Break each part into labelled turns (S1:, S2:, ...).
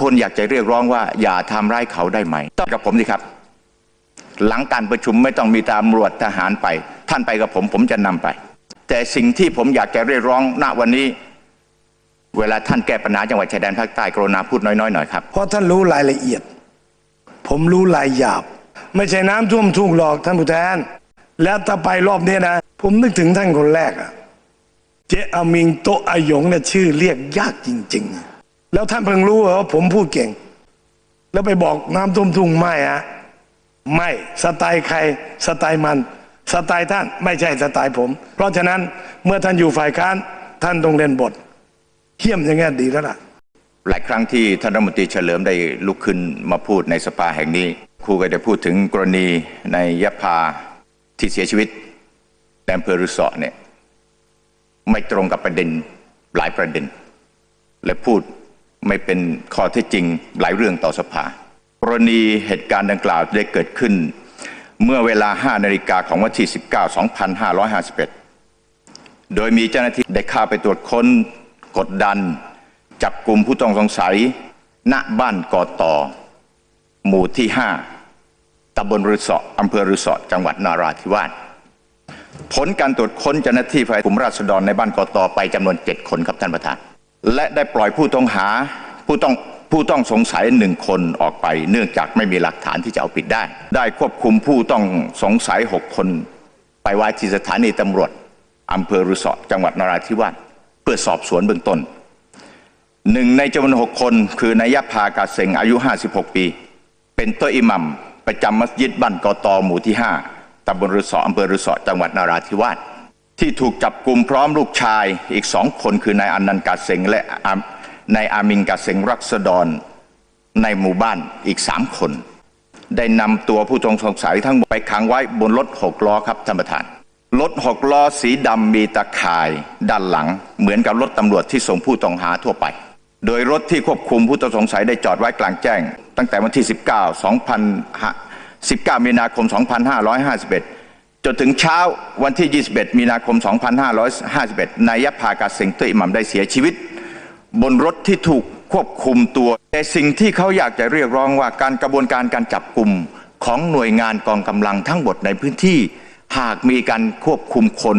S1: คนอยากจะเรียกร้องว่าอย่าทำร้ายเขาได้ไหมต้องกับผมสิครับ หลังการประชุมไม่ต้องมีตำรวจทหารไป ท่านไปกับผมผมจะนำไป แต่สิ่งที่ผมอยากจะเรียกร้องณวันนี้ เวลาท่านแก้ปัญหาจังหวัดชายแดนภาคใต้กรุณาพูดน้อยๆหน่อยครับ
S2: เพราะท่านรู้รายละเอียด ผมรู้รายหยาบ ไม่ใช่น้ำท่วมทุ่งหรอกท่านผู้แทน แล้วถ้าไปรอบนี้นะ ผมนึกถึงท่านคนแรกอะเจ๊อามิงโตอายงเนี่ยชื่อเรียกยากจริง ๆ แล้วท่านเพิ่งรู้เหรอว่าผมพูดเก่ง แล้วไปบอกน้ำท่วมทุ่งไม่อะไม่สไตล์ใครสไตล์มัน สไตล์ท่านไม่ใช่สไตล์ผม เพราะฉะนั้นเมื่อท่านอยู่ฝ่ายค้านท่านต้องเล่นบทเขี้ยมอย่างงี้ดีแล้วล่ะ
S1: หลายครั้งที่ท่านรัฐมนตรีเฉลิมได้ลุกขึ้นมาพูดในสภาแห่งนี้ครูก็ได้พูดถึงกรณีในยะพาที่เสียชีวิตในอำเภอรุสอเนี่ยไม่ตรงกับประเด็นหลายประเด็น และพูด ไม่เป็นข้อเท็จจริงหลายเรื่องต่อสภากรณีเหตุการณ์ดังกล่าวได้เกิดขึ้น เมื่อเวลา 5 นาฬิกาของวันที่ 19 2551 โดยมีเจ้าหน้าที่ได้เข้าไปตรวจค้นกดดัน จับกลุ่มผู้ต้องสงสัย ณบ้านกอต่อ หมู่ที่ 5ตำบลรือเสาอำเภอรือเสาะจังหวัดนาราธิวาสผลการตรวจค้นเจ้าหน้าที่ฝ่ายกลุ่มราษฎรในบ้านกอตอไปจำนวน 7 คนครับท่านประธาน และได้ปล่อยผู้ต้องหาผู้ต้องผู้ต้องสงสัยหนึ่งคนออกไป เนื่องจากไม่มีหลักฐานที่จะเอาผิดได้ ได้ควบคุมผู้ต้องสงสัย6คน ไปไว้ที่สถานีตำรวจอำเภอรือเสาะจังหวัดนราธิวาสเพื่อสอบสวนเบื้องต้นหนึ่งในจำนวนหกคน คือนายพากาเซงอายุ 56 ปี เป็นโตะอิหมัมประจำมัสยิดบ้านกอตอหมู่ที่ 5ตำบลรือเสออำเภอรือเสอจังหวัดนราธิวาส ที่ถูกจับกลุ่มพร้อมลูกชายอีกสองคนคือนายอนันต์กาเซงและอามนายอามินกาเซงรักษฎรในหมู่บ้านอีกสามคน ได้นำตัวผู้ต้องสงสัยทั้งหมดไปขังไว้บนรถหกล้อครับท่านประธานรถหกล้อสีดำมีตะข่ายด้านหลัง เหมือนกับรถตำรวจที่ส่งผู้ต้องหาทั่วไป โดยรถที่ควบคุมผู้ต้องสงสัยได้จอดไว้กลางแจ้ง ตั้งแต่วันที่ 19 2019 มีนาคม 2551 จนถึงเช้าวันที่ 21 มีนาคม 2551 นายยะพากาเซงเตออิหมัมได้เสียชีวิต บนรถที่ถูกควบคุมตัว แต่สิ่งที่เขาอยากจะเรียกร้องว่าการกระบวนการการจับกลุ่มของหน่วยงานกองกำลังทั้งหมดในพื้นที่ หากมีการควบคุมคน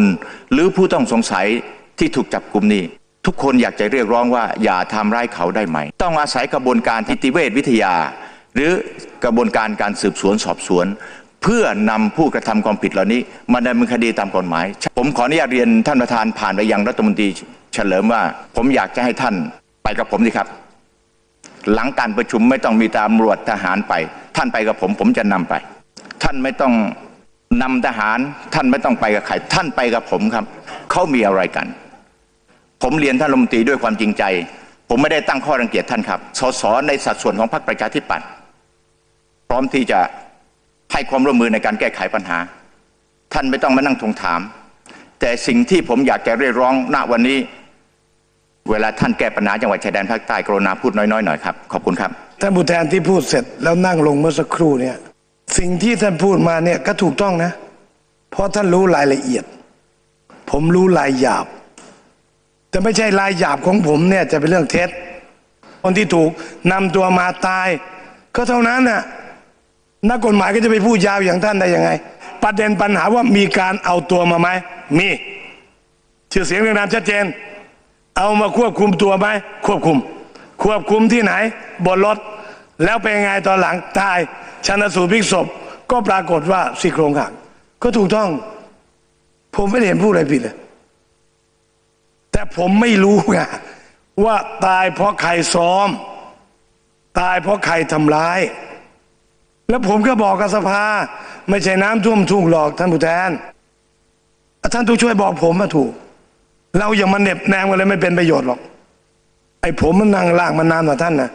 S1: หรือผู้ต้องสงสัยที่ถูกจับกลุ่มนี้ ทุกคนอยากจะเรียกร้องว่าอย่าทำร้ายเขาได้ไหม ต้องอาศัยกระบวนการทิติเวชวิทยา หรือกระบวนการการสืบสวนสอบสวน เพื่อนำผู้กระทำความผิดเหล่านี้ มาดำเนินคดีตามกฎหมาย ผมขออนุญาตเรียนท่านประธานผ่านไปยังรัฐมนตรีเฉลิมว่า ผมอยากจะให้ท่านไปกับผมสิครับ หลังการประชุมไม่ต้องมีตำรวจทหารไป ท่านไปกับผม ผมจะนำไป ท่านไม่ต้องนำทหาร ท่านไม่ต้องไปกับใครท่านไปกับผมครับเขามีอะไรกัน ผมเรียนท่านรัฐมนตรีด้วยความจริงใจ ผมไม่ได้ตั้งข้อรังเกียจท่านครับสสในสัดส่วนของพรรคประชาธิปัตย์พร้อมที่จะ ให้ความร่วมมือในการแก้ไขปัญหา ท่านไม่ต้องมานั่งทวงถาม แต่สิ่งที่ผมอยากจะเรียกร้องณวันนี้ เวลาท่านแก้ปัญหาจังหวัดชายแดนภาคใต้กรุณาพูดน้อยๆหน่อยครับขอบคุณครับ
S2: ท่านผู้แทนที่พูดเสร็จแล้วนั่งลงเมื่อสักครู่เนี่ยสิ่งที่ท่านพูดมาเนี่ยก็ถูกต้องนะ เพราะท่านรู้รายละเอียด ผมรู้รายหยาบ แต่ไม่ใช่รายหยาบของผมเนี่ยจะเป็นเรื่องเท็จคนที่ถูกนำตัวมาตาย ก็เท่านั้นน่ะ นักกฎหมายก็จะไปพูดยาวอย่างท่านได้ยังไง ประเด็นปัญหาว่ามีการเอาตัวมาไหมมีชื่อเสียงเรียงนามชัดเจน เอามาควบคุมตัวไหมควบคุม ควบคุมที่ไหน บนรถ แล้วเป็นไงตอนหลังตายชันสูตรพลิกศพ ก็ปรากฏว่าซี่โครงหักก็ถูกต้อง ผมไม่เห็นพูดอะไรผิดเลย แต่ผมไม่รู้ไงว่าตายเพราะใครซ้อม ตายเพราะใครทำร้าย แล้วผมก็บอกกับสภา ไม่ใช่น้ำท่วมทุ่งหรอกท่านผู้แทน ท่านต้องช่วยบอกผมมาถูก เราอย่ามาเหน็บแนมกันเลยไม่เป็นประโยชน์หรอก ไอ้ผมมันนั่งล่างมานานกว่าท่านนะ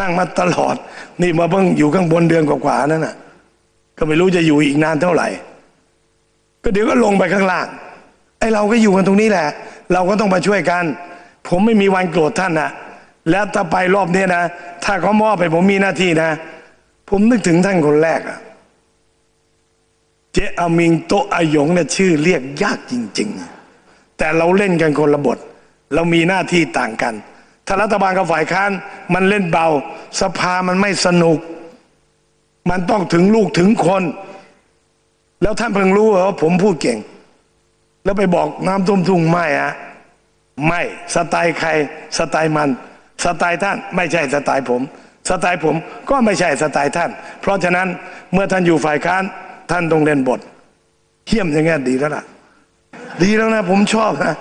S2: นั่งมาตลอด นี่มาเพิ่งอยู่ข้างบนเดือนกว่าๆนั่นน่ะ ก็ไม่รู้จะอยู่อีกนานเท่าไหร่ ก็เดี๋ยวก็ลงไปข้างล่าง ไอ้เราก็อยู่กันตรงนี้แหละ เราก็ต้องมาช่วยกัน ผมไม่มีวันโกรธท่านนะแล้วถ้าไปรอบนี้นะ ถ้าเขามอบไปผมมีหน้าที่นะ ผมนึกถึงท่านคนแรกอะเจ๊อามิงโตอายงเนี่ยชื่อเรียกยากจริง ๆ แต่เราเล่นกันคนละบท เรามีหน้าที่ต่างกัน ถ้ารัฐบาลกับฝ่ายค้านมันเล่นเบา สภามันไม่สนุก มันต้องถึงลูกถึงคน แล้วท่านเพิ่งรู้เหรอว่าผมพูดเก่ง แล้วไปบอกน้ำท่วมทุ่งไม่อะไม่สไตล์ใครสไตล์มัน สไตล์ท่านไม่ใช่สไตล์ผม สไตล์ผมก็ไม่ใช่สไตล์ท่าน เพราะฉะนั้นเมื่อท่านอยู่ฝ่ายค้านท่านต้องเล่นบทเยี่ยมอย่างเงี้ยดีแล้วล่ะ ดีแล้วนะผมชอบนะ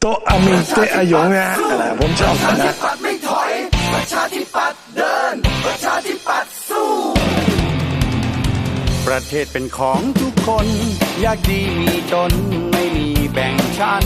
S2: โตะอามิงเตะอาหยงเนี่ยอะไรผมชอบนะ
S3: ปัดไม่ถอยประชาธิปัตย์เดิน ประชาธิปัตย์สู้
S4: ประเทศเป็นของทุกคน อยากดีมีตนไม่มีแบ่งชั้น